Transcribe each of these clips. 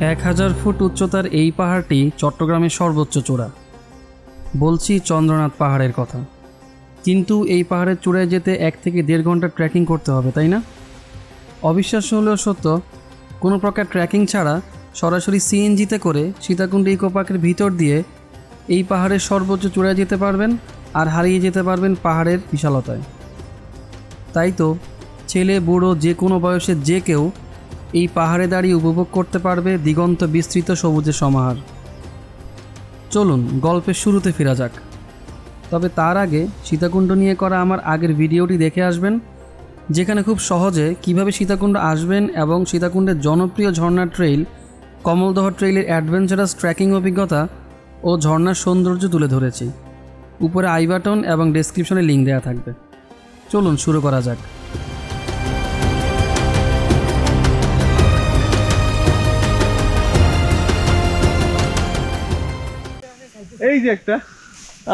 এক হাজার ফুট উচ্চতার এই পাহাড়টি চট্টগ্রামের সর্বোচ্চ চূড়া। বলছি চন্দ্রনাথ পাহাড়ের কথা। কিন্তু এই পাহাড়ের চূড়ায় যেতে এক থেকে দেড় ঘণ্টা ট্রেকিং করতে হবে, তাই না? অবিশ্বাস্য হলেও সত্য, কোনো প্রকার ট্রেকিং ছাড়া সরাসরি সিএনজিতে করে সীতাকুণ্ড ইকো পার্কের ভিতর দিয়ে এই পাহাড়ের সর্বোচ্চ চূড়ায় যেতে পারবেন আর হারিয়ে যেতে পারবেন পাহাড়ের বিশালতায়। তাই তো, ছেলে, বুড়ো, যে কোনো বয়সের যে কেউ এই পাহাড়ে দাঁড়িয়ে উপভোগ করতে পারবে দিগন্ত বিস্তৃত সবুজের সমাহার। চলুন, গল্পের শুরুতে ফেরা যাক। তবে তার আগে সীতাকুণ্ড নিয়ে করা আমার আগের ভিডিওটি দেখে আসবেন, যেখানে খুব সহজে কীভাবে সীতাকুণ্ড আসবেন এবং সীতাকুণ্ডের জনপ্রিয় ঝর্ণা ট্রেইল, কমলদহ ট্রেইলের অ্যাডভেঞ্চারাস ট্রেকিং অভিজ্ঞতা ও ঝর্ণার সৌন্দর্য তুলে ধরেছি। উপরে আই বাটন এবং ডেসক্রিপশনে লিঙ্ক দেওয়া থাকবে। চলুন শুরু করা যাক। এই যে একটা।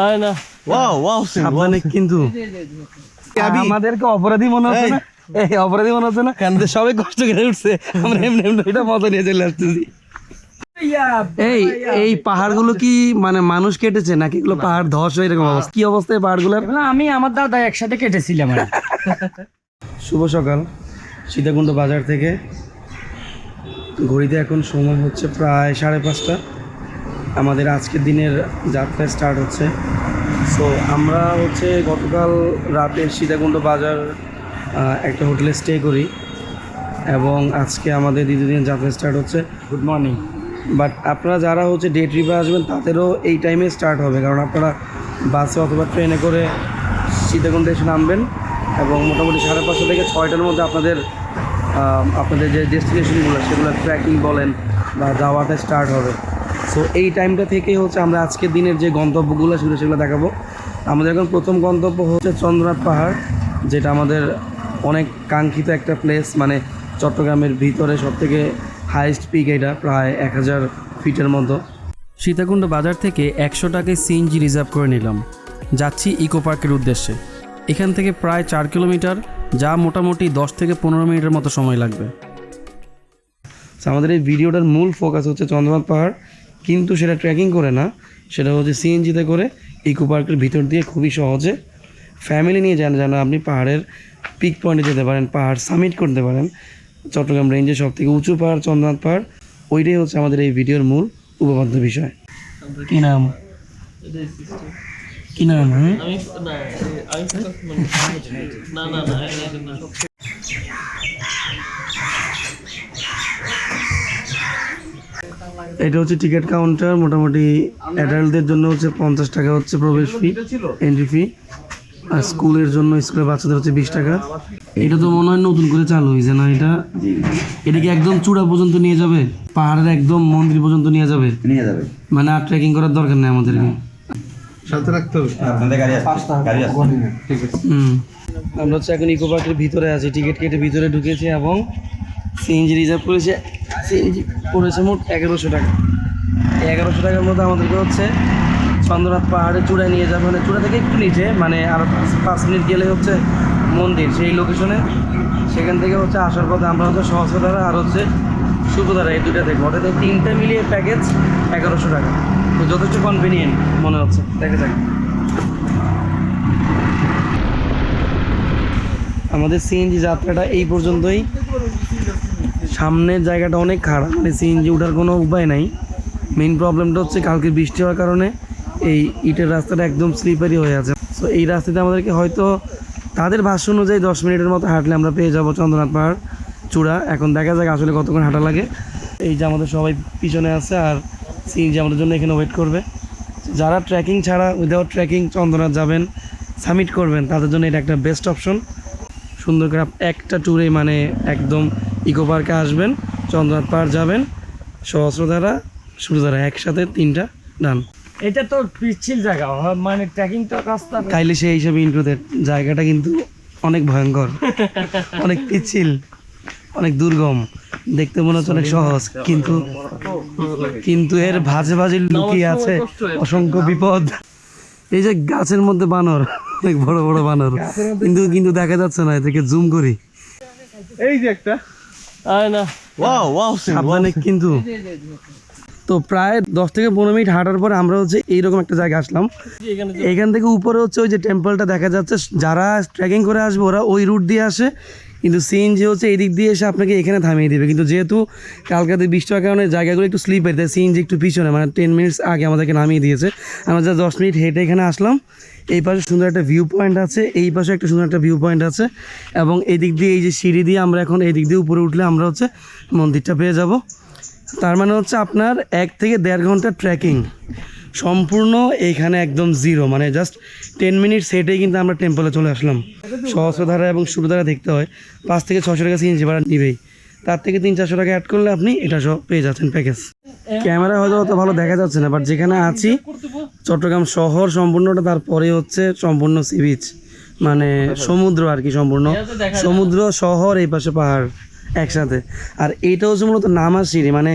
আয় না। ওয়াও ওয়াও সাবধানে কিন্তু। আমাদেরকে অপরাধী মনে হচ্ছে না? এই অপরাধী মনে হচ্ছে না? কেন সবাই কষ্ট করে উঠছে। আমরা এমনি এমনি এটা মজা নিয়ে চলে আসতেছি। এই এই পাহাড়গুলো কি মানে মানুষ কেটেছে নাকি এগুলো পাহাড় ধস হয়ে এরকম অবস্থা? কি অবস্থায় পাহাড়গুলোর? আমি আমার দাদা একসাথে কেটেছিলাম শুভ সকাল। সীতাকুণ্ড বাজার থেকে ঘড়িতে এখন সময় হচ্ছে প্রায় সাড়ে পাঁচটা। আমাদের আজকের দিনের যাত্রা স্টার্ট হচ্ছে। সো আমরা হচ্ছে গতকাল রাতে সীতাকুণ্ড বাজার একটা হোটেলে স্টে করি এবং আজকে আমাদের দ্বিতীয় দিনের যাত্রা স্টার্ট হচ্ছে। গুড মর্নিং বাট আপনারা যারা হচ্ছে ডে ট্রিপে আসবেন তাদেরও এই টাইমে স্টার্ট হবে। কারণ আপনারা বাসে অথবা ট্রেনে করে সীতাকুণ্ডে এসে নামবেন এবং মোটামুটি সাড়ে পাঁচটা থেকে ছয়টার মধ্যে আপনাদের আপনাদের যে ডেস্টিনেশনগুলো সেগুলো ট্র্যাকিং বলেন বা যাওয়াটা স্টার্ট হবে। সো এই টাইমটা থেকেই হচ্ছে আমরা আজকের দিনের যে গন্তব্যগুলো সেগুলো সেগুলো দেখাবো। আমাদের এখন প্রথম গন্তব্য হচ্ছে চন্দ্রনাথ পাহাড়, যেটা আমাদের অনেক কাঙ্ক্ষিত একটা প্লেস মানে চট্টগ্রামের ভিতরে সবথেকে হাইস্ট পিক এটা, প্রায় এক হাজার ফিটের মতো। সীতাকুণ্ড বাজার থেকে একশো টাকায় সিএনজি রিজার্ভ করে নিলাম। যাচ্ছি ইকো পার্কের উদ্দেশ্যে। এখান থেকে প্রায় চার কিলোমিটার, যা মোটামুটি দশ থেকে পনেরো মিনিটের মতো সময় লাগবে। আমাদের এই ভিডিওটার মূল ফোকাস হচ্ছে চন্দ্রনাথ পাহাড়। কিন্তু সেটা ট্রেকিং করে না, সেটা হচ্ছে সিএনজিতে করে ইকো পার্কের ভিতর দিয়ে খুবই সহজে ফ্যামিলি নিয়ে যান, যেন আপনি পাহাড়ের পিক পয়েন্টে যেতে পারেন, পাহাড় সামিট করতে পারেন। চট্টগ্রাম রেঞ্জের সব থেকে উঁচু পাহাড়, চন্দ্রনাথ পাহাড়, ওইটাই হচ্ছে আমাদের এই ভিডিওর মূল উপপাদ্য বিষয়। কি নাম? কি নাম? এটা হচ্ছে টিকিট কাউন্টার মোটামুটি অ্যাডাল্টদের জন্য হচ্ছে পঞ্চাশ টাকা হচ্ছে প্রবেশ ফি এন্ট্রি ফি আর স্কুলের জন্য স্কুলের বাচ্চাদের হচ্ছে বিশ টাকা। এটা তো মনে হয় নতুন করে চালু হয়েছে না এটা? এটা কি একদম চূড়া পর্যন্ত নিয়ে যাবে? পাহাড়ের একদম মন্দির পর্যন্ত নিয়ে যাবে? নিয়ে যাবে। মানে আর ট্রেকিং করার দরকার নেই আমাদেরকে। সাথে রাখতে হবে। আপনাদের গাড়ি আছে। গাড়ি আছে। হুম। আমরা হচ্ছে এখন ইকো পার্কের ভিতরে আছি। টিকিট কেটে ভিতরে ঢুকেছি এবং সিএনজি রিজার্ভ করেছে। পড়েছে মোট এগারোশো টাকা। এগারোশো টাকার মধ্যে আমাদেরকে হচ্ছে চন্দ্রনাথ পাহাড়ে চূড়ায় নিয়ে যাবে। মানে চূড়া থেকে একটু নিচে মানে আরও পাঁচ মিনিট গেলে হচ্ছে মন্দির সেই লোকেশনে সেখান থেকে হচ্ছে আসার পথে আমরা হচ্ছে সহস্রধারা আর হচ্ছে সুখধারা এই দুটা দেখব। অর্থাৎ এই তিনটা মিলিয়ে প্যাকেজ এগারোশো টাকা। তো যথেষ্ট কনভিনিয়েন্ট মনে হচ্ছে। দেখা যাক। আমাদের সিএনজি যাত্রাটা এই পর্যন্তই। সামনের জায়গাটা অনেক খারাপ মানে সিএনজি ওঠার কোনো উপায় নাই। মেইন প্রবলেমটা হচ্ছে কালকে বৃষ্টি হওয়ার কারণে এই ইটের রাস্তাটা একদম স্লিপারি হয়ে আছে। সো এই রাস্তাতে আমাদেরকে হয়তো তাদের ভাষ্য অনুযায়ী দশ মিনিটের মতো হাঁটলে আমরা পেয়ে যাব চন্দ্রনাথ পাহাড় চূড়া। এখন দেখা যাক আসলে কতক্ষণ হাঁটা লাগে। এই যে আমাদের সবাই পিছনে আছে আর সিএনজি আমাদের জন্য এখানে ওয়েট করবে। যারা ট্রেকিং ছাড়া উইদাউট ট্রেকিং চন্দ্রনাথ যাবেন সাবমিট করবেন। তাদের জন্য এটা একটা বেস্ট অপশন সুন্দর করে একটা ট্যুরে মানে একদম ইকো পার্কে আসবেন চন্দ্রনাথ পাহাড় যাবেন সহস্রধারা সূর্যধারা একসাথে তিনটা ডান। এটা তো পিচ্ছিল জায়গা মানে ট্রেকিং তো রাস্তা। কাইলে সেই হিসাবে ইন্ট্রোদের জায়গাটা কিন্তু অনেক ভয়ঙ্কর অনেক পিচ্ছিল অনেক দুর্গম। দেখতে মনে হচ্ছে অনেক সহজ কিন্তু কিন্তু এর ভাজে ভাজে লুকিয়ে আছে অসংখ্য বিপদ। এই যে গাছের মধ্যে বানর অনেক বড় বড় বানর কিন্তু কিন্তু দেখা যাচ্ছে না এদেরকে জুম করি। এই যে একটা। সাবধানে কিন্তু। তো প্রায় দশ থেকে পনেরো মিনিট হাঁটার পর আমরা হচ্ছে এইরকম একটা জায়গায় আসলাম। এখান থেকে উপরে হচ্ছে ওই যে টেম্পলটা দেখা যাচ্ছে। যারা ট্রেকিং করে আসবে ওরা ওই রুট দিয়ে আসে। কিন্তু সিএনজি হচ্ছে এদিক দিয়ে এসে আপনাকে এখানে থামিয়ে দেবে। কিন্তু যেহেতু কালকাতে বৃষ্টি হওয়ার কারণে জায়গাগুলো একটু স্লিপ হয়ে সিএনজি একটু পিছনে মানে টেন মিনিটস আগে আমাদেরকে নামিয়ে দিয়েছে। আমরা যা দশ মিনিট হেঁটে এখানে আসলাম, এই পাশে সুন্দর একটা ভিউ পয়েন্ট আছে, এই পাশে একটা সুন্দর একটা ভিউ পয়েন্ট আছে, এবং এই দিক দিয়ে এই যে সিঁড়ি দিয়ে আমরা এখন এই দিক দিয়ে উপরে উঠলে আমরা হচ্ছে মন্দিরটা পেয়ে যাব। তার মানে হচ্ছে আপনার এক থেকে দেড় ঘণ্টা ট্রেকিং সম্পূর্ণ এইখানে একদম জিরো মানে জাস্ট টেন মিনিট সেটেই কিন্তু আমরা টেম্পলে চলে আসলাম। সহস্রধারা এবং সুরধারা দেখতে হয়। পাঁচ থেকে ছশো টাকা সিএনজি ভাড়া নিবেই। তার থেকে তিন, চারশো টাকা অ্যাড করলে আপনি এটা সব পেয়ে যাচ্ছেন প্যাকেজ ক্যামেরা হয়তো অত ভালো দেখা যাচ্ছে না বাট যেখানে আছি, চট্টগ্রাম শহর সম্পূর্ণটা, তারপরে হচ্ছে সম্পূর্ণ সি বিচ মানে সমুদ্র আর কি সম্পূর্ণ। সমুদ্র, শহর, এই পাশে পাহাড় একসাথে। আর এইটা হচ্ছে মূলত নামার সিঁড়ি মানে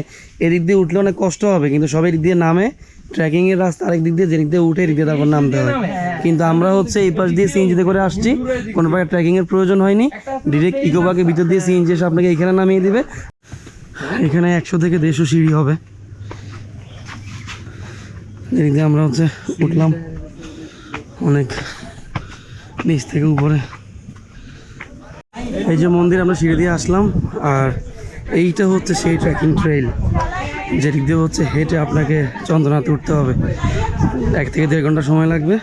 এদিক দিয়ে উঠলে অনেক কষ্ট হবে, কিন্তু সব এদিক দিয়ে নামে ট্রেকিংয়ের রাস্তা আরেক দিক দিয়ে যেদিক দিয়ে উঠে এদিক দিয়ে তারপর নামতে হয়। কিন্তু আমরা হচ্ছে এই পাশ দিয়ে সিএনজিতে করে আসছি। কোনো প্রকার ট্রেকিংয়ের প্রয়োজন হয়নি। ডিরেক্ট ইকো পার্কের ভিতর দিয়ে সিএনজি এসে আপনাকে এখানে নামিয়ে দিবে। এখানে একশো থেকে দেড়শো সিঁড়ি হবে। এদিক দিয়ে আমরা হচ্ছে উঠলাম অনেক নিচ থেকে উপরে। এই যে মন্দির আমরা সিঁড়ি দিয়ে আসলাম। আর এইটা হচ্ছে সেই ট্রেকিং ট্রেইল যেদিক দিয়ে হচ্ছে হেঁটে আপনাকে চন্দ্রনাথ উঠতে হবে। এক থেকে দেড় ঘণ্টা সময় লাগবে।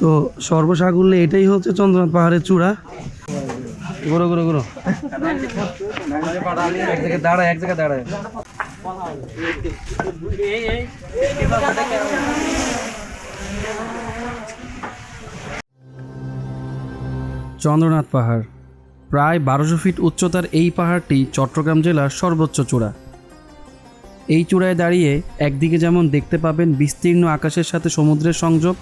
তো সর্বসাকুল্যে এটাই হচ্ছে চন্দ্রনাথ পাহাড়ের চূড়া। এক জায়গায় দাঁড়ায় চন্দ্রনাথ পাহাড়। প্রায় বারোশো ফিট উচ্চতার এই পাহাড়টি চট্টগ্রাম জেলার সর্বোচ্চ চূড়া। এই চূড়ায় দাঁড়িয়ে একদিকে যেমন দেখতে পাবেন বিস্তীর্ণ আকাশের সাথে সমুদ্রের সংযোগ,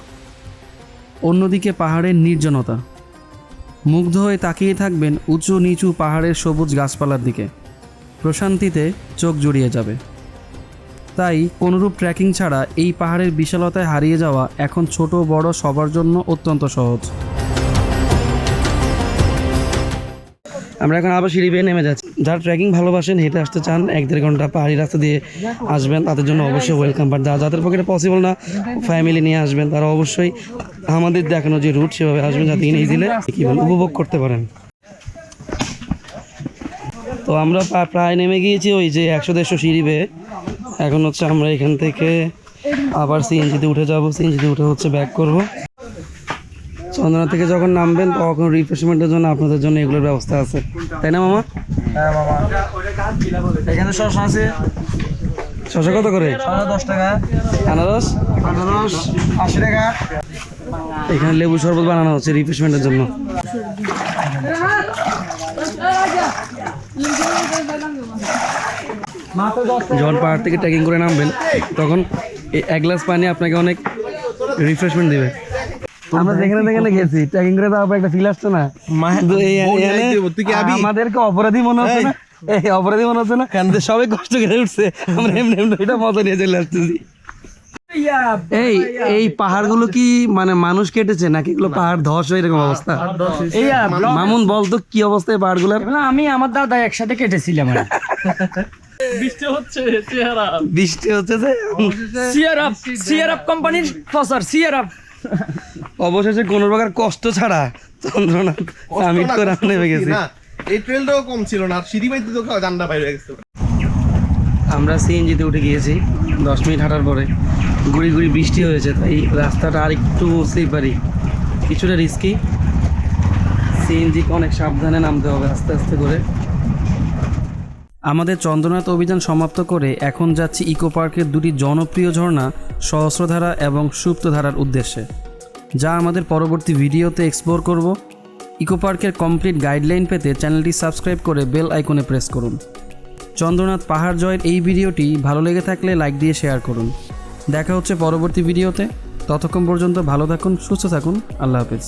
অন্যদিকে পাহাড়ের নির্জনতা। মুগ্ধ হয়ে তাকিয়ে থাকবেন উঁচু নিচু পাহাড়ের সবুজ গাছপালার দিকে। প্রশান্তিতে চোখ জুড়িয়ে যাবে। তাই কোনোরূপ ট্রেকিং ছাড়া এই পাহাড়ের বিশালতায় হারিয়ে যাওয়া এখন ছোট বড় সবার জন্য অত্যন্ত সহজ। আমরা এখন আবার সিঁড়ি বেয়ে নেমে যাচ্ছি। যারা ট্রেকিং ভালোবাসেন, হেঁটে আসতে চান, এক দেড় ঘণ্টা পাহাড়ি রাস্তা দিয়ে আসবেন, তাদের জন্য অবশ্যই ওয়েলকাম বাট যাদের পক্ষে পসিবল না ফ্যামিলি নিয়ে আসবেন, তারা অবশ্যই আমাদের দেখানো যে রুট সেভাবে আসবেন যাতে ইজিলে কি বল, উপভোগ করতে পারেন। তো আমরা প্রায় নেমে গিয়েছি ওই যে একশো দেড়শো সিঁড়ি বেয়ে। এখন হচ্ছে আমরা এখান থেকে আবার সিএনজিতে উঠে যাব। সিএনজিতে উঠে হচ্ছে ব্যাক করব। চন্দনা থেকে যখন নামবেন তখন রিফ্রেশমেন্টের জন্য আপনাদের জন্য এগুলোর ব্যবস্থা আছে। তাই না মামা? এখানে শশা আছে। শশা কত করে? দশ টাকা। আনারস? আনারস আশি টাকা। এখানে লেবু শরবত বানানো হচ্ছে রিফ্রেশমেন্টের জন্য। যখন পাহাড় থেকে ট্রেকিং করে নামবেন তখন এক গ্লাস পানি আপনাকে অনেক রিফ্রেশমেন্ট দেবে। আমরা যেখানে যেখানে গেছি ট্রেকিং করে তো একটা ফিল আসছে না। আমাদেরকে অপরাধী মনে হচ্ছে না? এই। অপরাধী মনে হচ্ছে না? কারণ সবাই কষ্ট করে উঠছে। আমরা এমনি এমনি এটা মজা নিয়ে চলে আসতেছি। এই এই পাহাড়গুলো কি মানে মানুষ কেটেছে নাকি এগুলো পাহাড় ধস হয়ে এরকম অবস্থা? মামুন বলতো কি অবস্থা এই পাহাড়গুলোর? আমি আমার দাদা একসাথে কেটেছিলাম বৃষ্টি হচ্ছে চেহারা। বৃষ্টি হচ্ছে যে সিয়ার আপ সিয়ার আপ কোম্পানির ফসার সিয়ার আপ অবশেষে কোনো প্রকার কষ্ট ছাড়া চন্দ্রনাথ সামিট করে আমরা নেমে গেছি। এই ট্রেলটাও কম ছিল না আর সিঁড়ি বাইতে তো জান্ডা বাইরে গেছে। আমরা সিএনজিতে উঠে গিয়েছি দশ মিনিট হাঁটার পরে। গুড়ি গুড়ি বৃষ্টি হয়েছে তাই রাস্তাটা আর একটু স্লিপারি কিছুটা রিস্কি সিএনজিকে অনেক সাবধানে নামতে হবে আস্তে আস্তে করে। আমাদের চন্দ্রনাথ অভিযান সমাপ্ত করে এখন যাচ্ছি ইকো পার্কের দুটি জনপ্রিয় ঝর্ণা সহস্রধারা এবং সুপ্তধারার উদ্দেশ্যে। যা আমাদের পরবর্তী ভিডিওতে এক্সপ্লোর করব। ইকো পার্কের কমপ্লিট গাইডলাইন পেতে চ্যানেলটি সাবস্ক্রাইব করে বেল আইকনে প্রেস করুন। চন্দ্রনাথ পাহাড় জয়ের এই ভিডিওটি ভালো লেগে থাকলে লাইক দিয়ে শেয়ার করুন। দেখা হচ্ছে পরবর্তী ভিডিওতে। ততক্ষণ পর্যন্ত ভালো থাকুন, সুস্থ থাকুন। আল্লাহ হাফিজ।